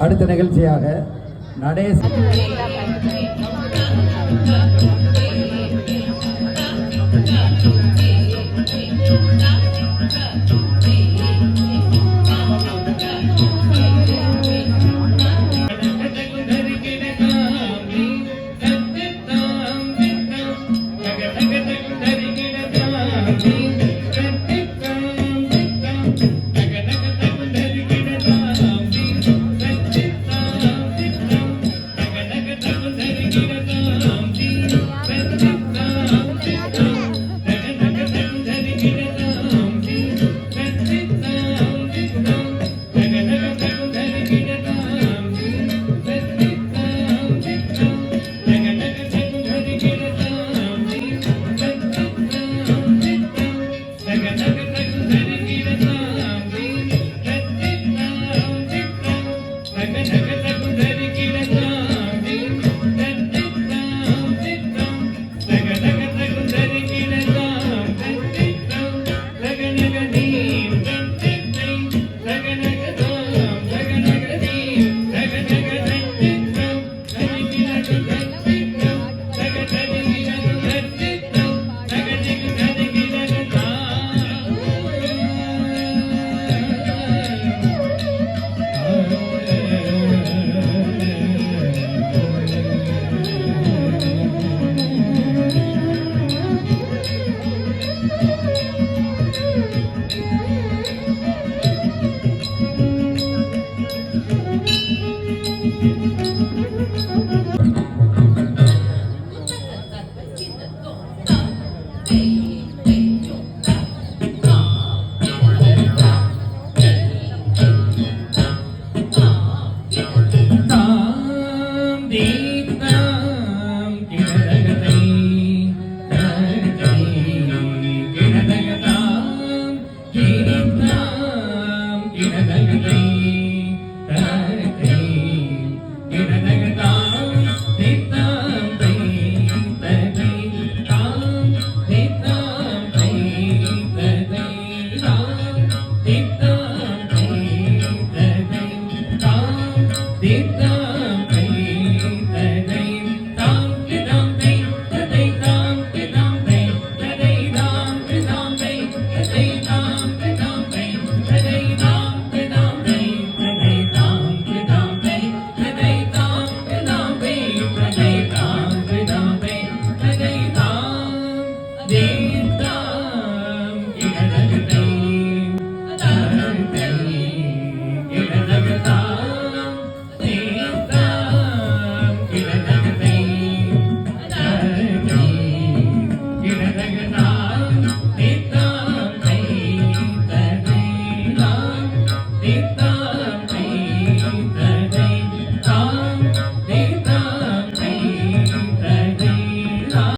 அடுத்த நிகழ்ச்சியாக நடேச Dita